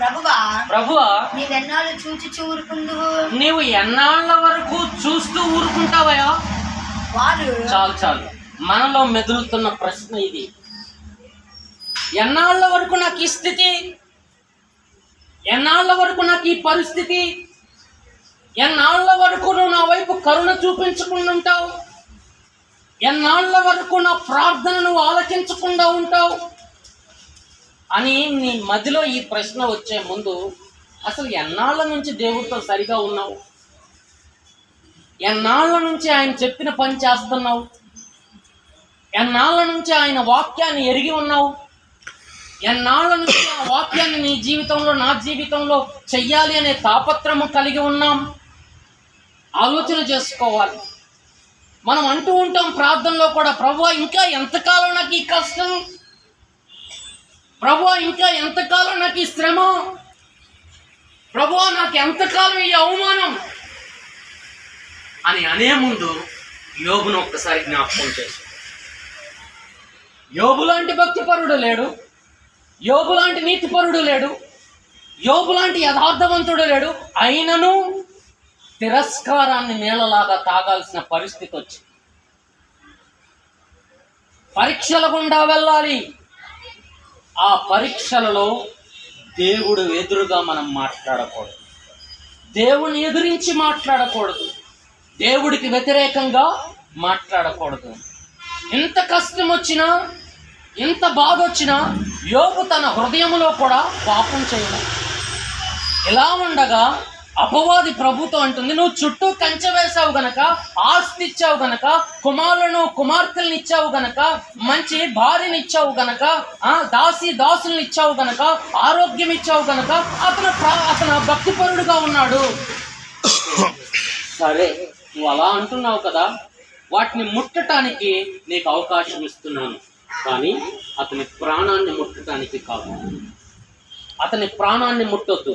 ప్రభువా ప్రభువా నీవెన్నాళ్ళు చూచి చూరుకుందువు నీవు ఎన్నాళ్ళ వరకు చూస్తూ ఊరుకుంటావయా వారు చాలు చాలు. మనలో మెదులుతున్న ప్రశ్న ఇది. ఎన్నాళ్ళ వరకు నాకు ఈ స్థితి? ఎన్నాళ్ళ వరకు నాకు ఈ పరిస్థితి? ఎన్నాళ్ళ వరకు నువ్వు నా వైపు కరుణ చూపించకుండా ఉంటావు? ఎన్నాళ్ళ వరకు నా ప్రార్థన నువ్వు ఆలకించకుండా ఉంటావు? అని నీ మదిలో ఈ ప్రశ్న వచ్చే ముందు అసలు ఎన్నాళ్ళ నుంచి దేవుడితో సరిగా ఉన్నావు? ఎన్నాళ్ళ నుంచి ఆయన చెప్పిన పని చేస్తున్నావు? ఎన్నాళ్ళ నుంచి ఆయన వాక్యాన్ని ఎరిగి ఉన్నావు? ఎన్నాళ్ళ నుంచి ఆ వాక్యాన్ని నీ జీవితంలో నా జీవితంలో చెయ్యాలి అనే తాపత్రము కలిగి ఉన్నాం? ఆలోచన చేసుకోవాలి. మనం అంటూ ఉంటాం ప్రార్థనలో కూడా ప్రభు ఇంకా ఎంతకాలం నాకు ఈ కష్టం? ప్రభు ఇంకా ఎంతకాలం నాకు ఈ శ్రమ? ప్రభు నాకు ఎంతకాలం ఈ అవమానం? అని అనే ముందు యోగును ఒక్కసారి జ్ఞాపకం చేశాడు. యోగు లాంటి భక్తిపరుడు లేడు. యోగు లాంటి నీతిపరుడు లేడు. యోగు లాంటి యథార్థవంతుడు లేడు. అయినను తిరస్కారాన్ని నీళ్ళలాగా తాగాల్సిన పరిస్థితి వచ్చింది. పరీక్షల గుండా వెళ్ళాలి. ఆ పరీక్షలలో దేవుడు ఎదురుగా మనం మాట్లాడకూడదు. దేవుని ఎదురించి మాట్లాడకూడదు. దేవుడికి వ్యతిరేకంగా మాట్లాడకూడదు. ఎంత కష్టం వచ్చినా ఎంత బాధ వచ్చినా యోగు తన హృదయంలో కూడా పాపం చేయడం ఇలా ఉండగా అపవాది ప్రభుత్వం అంటుంది నువ్వు చుట్టూ కంచె వేసావు గనక ఆస్తి ఇచ్చావు గనక కుమారులను కుమార్తెలను ఇచ్చావు గనక మంచి భార్యని ఇచ్చావు గనక దాసి దాసులను ఇచ్చావు గనక ఆరోగ్యం ఇచ్చావు గనక అతను అతను భక్తిపరుడుగా ఉన్నాడు. సరే నువ్వు అలా అంటున్నావు కదా వాటిని ముట్టటానికి నీకు అవకాశం ఇస్తున్నాను. కానీ అతని ప్రాణాన్ని ముట్టడానికి కాదు. అతని ప్రాణాన్ని ముట్టొద్దు.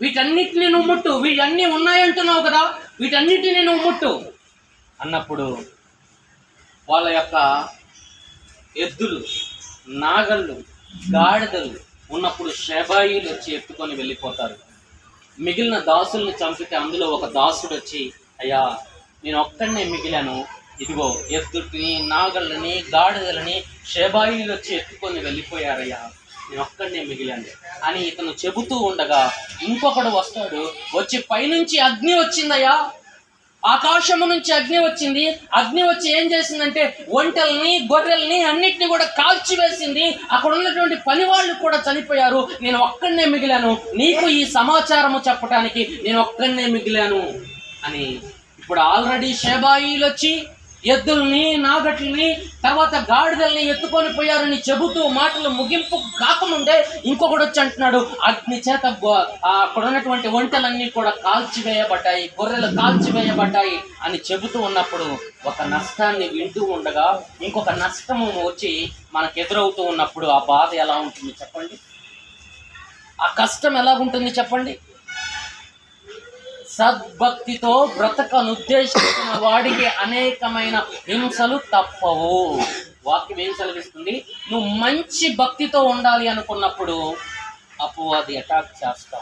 వీటన్నిటిని నువ్వు ముట్టు. వీటన్నీ ఉన్నాయంటున్నావు కదా వీటన్నిటిని నువ్వు ముట్టు. అన్నప్పుడు వాళ్ళ యొక్క ఎద్దులు నాగళ్ళు గాడిదలు ఉన్నప్పుడు షెబాయిలు వచ్చి ఎత్తుకొని వెళ్ళిపోతారు. మిగిలిన దాసుల్ని చంపితే అందులో ఒక దాసుడు వచ్చి అయ్యా నేను ఒక్కడనే మిగిలాను. ఇదిగో ఎద్దుటిని నాగళ్ళని గాడిదలని షేబాయిలు వచ్చి ఎత్తుకొని వెళ్ళిపోయారయ్యా. నేను ఒక్కడనే మిగిలాను అని ఇతను చెబుతూ ఉండగా ఇంకొకడు వస్తాడు. వచ్చి పైనుంచి అగ్ని వచ్చిందయ్యా. ఆకాశము నుంచి అగ్ని వచ్చింది. అగ్ని వచ్చి ఏం చేసిందంటే ఒంటల్ని గొర్రెల్ని అన్నిటిని కూడా కాల్చివేసింది. అక్కడ ఉన్నటువంటి పని వాళ్ళు కూడా చనిపోయారు. నేను ఒక్కడనే మిగిలాను. నీకు ఈ సమాచారము చెప్పడానికి నేను ఒక్కడనే మిగిలాను. అని ఇప్పుడు ఆల్రెడీ షేబాయిలు వచ్చి ఎద్దుల్ని నాగట్లని తర్వాత గాడిదల్ని ఎత్తుకొని పోయారని చెబుతూ మాటలు ముగింపు కాకముందే ఇంకొకడు వచ్చి అంటున్నాడు అగ్ని చేత అక్కడ ఉన్నటువంటి వంటలన్నీ కూడా కాల్చివేయబడ్డాయి గొర్రెలు కాల్చివేయబడ్డాయి అని చెబుతూ ఉన్నప్పుడు ఒక నష్టాన్ని వింటూ ఉండగా ఇంకొక నష్టము వచ్చి మనకు ఎదురవుతూ ఉన్నప్పుడు ఆ బాధ ఎలా ఉంటుంది చెప్పండి? ఆ కష్టం ఎలా ఉంటుంది చెప్పండి? సద్భక్తితో బ్రతకనుద్దేశించిన వాడికి అనేకమైన హింసలు తప్పవు. వాక్యం ఏం చదివిస్తుంది నువ్వు మంచి భక్తితో ఉండాలి అనుకున్నప్పుడు అపవాది అటాక్ చేస్తా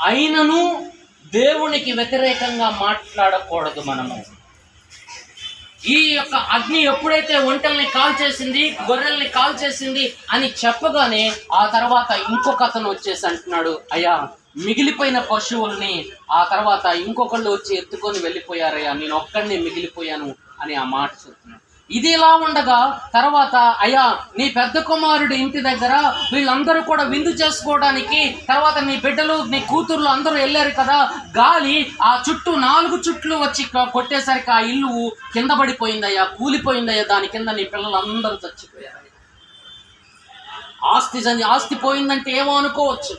అయినను దేవునికి వ్యతిరేకంగా మాట్లాడకూడదు మనము. ఈ యొక్క అగ్ని ఎప్పుడైతే ఒంటల్ని కాల్ చేసింది గొర్రెల్ని కాల్ చేసింది అని చెప్పగానే ఆ తర్వాత ఇంకొక అతను వచ్చేసి అంటున్నాడు అయ్యా మిగిలిపోయిన పశువుల్ని ఆ తర్వాత ఇంకొకళ్ళు వచ్చి ఎత్తుకొని వెళ్ళిపోయారయ్యా నేను ఒక్కడిని మిగిలిపోయాను అని ఆ మాట చెప్తున్నాడు. ఇది ఇలా ఉండగా తర్వాత అయ్యా నీ పెద్ద కుమారుడు ఇంటి దగ్గర వీళ్ళందరూ కూడా విందు చేసుకోవడానికి తర్వాత నీ బిడ్డలు నీ కూతుర్లు అందరూ వెళ్ళారు కదా గాలి ఆ చుట్టూ నాలుగు చుట్లు వచ్చి కొట్టేసరికి ఆ ఇల్లు కింద పడిపోయిందయ్యా కూలిపోయిందయ్యా దాని కింద నీ పిల్లలందరూ చచ్చిపోయారు ఆస్తి ఆస్తి పోయిందంటే ఏమో అనుకోవచ్చు.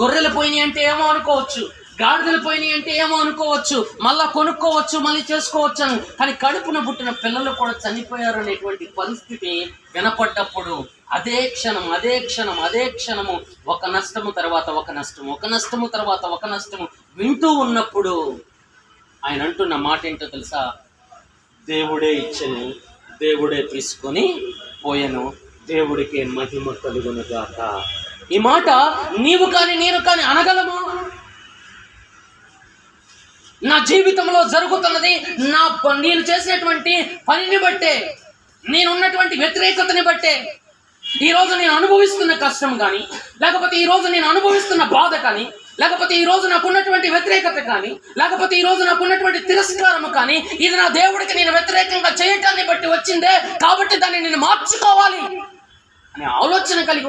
గొర్రెలు పోయినాయి అంటే ఏమో అనుకోవచ్చు. గాడిదలు పోయినాయి అంటే ఏమో అనుకోవచ్చు. మళ్ళా కొనుక్కోవచ్చు మళ్ళీ చేసుకోవచ్చు అని. కానీ కడుపున పుట్టిన పిల్లలు కూడా చనిపోయారు అనేటువంటి పరిస్థితి వినపడ్డప్పుడు అదే క్షణం అదే క్షణం అదే క్షణము. ఒక నష్టము తర్వాత ఒక నష్టము ఒక నష్టము తర్వాత ఒక నష్టము వింటూ ఉన్నప్పుడు ఆయన అంటున్న మాట ఏంటో తెలుసా? దేవుడే ఇచ్చను దేవుడే తీసుకొని పోయను. దేవుడికి మహిమ కలుగునుగాక ఈ మాట నీవు కానీ నేను కానీ అనగలము? నా జీవితంలో జరుగుతున్నది నా నేను చేసినటువంటి పనిని బట్టే నేనున్నటువంటి వ్యతిరేకతని బట్టే ఈ రోజు నేను అనుభవిస్తున్న కష్టం కానీ లేకపోతే ఈ రోజు నేను అనుభవిస్తున్న బాధ కానీ లేకపోతే ఈ రోజు నాకు ఉన్నటువంటి వ్యతిరేకత కానీ లేకపోతే ఈ రోజు నాకున్నటువంటి తిరస్కారం తిరస్కారము కానీ ఇది నా దేవుడికి నేను వ్యతిరేకంగా చేయటాన్ని బట్టి వచ్చిందే కాబట్టి దాన్ని నేను మార్చుకోవాలి అనే ఆలోచన కలిగి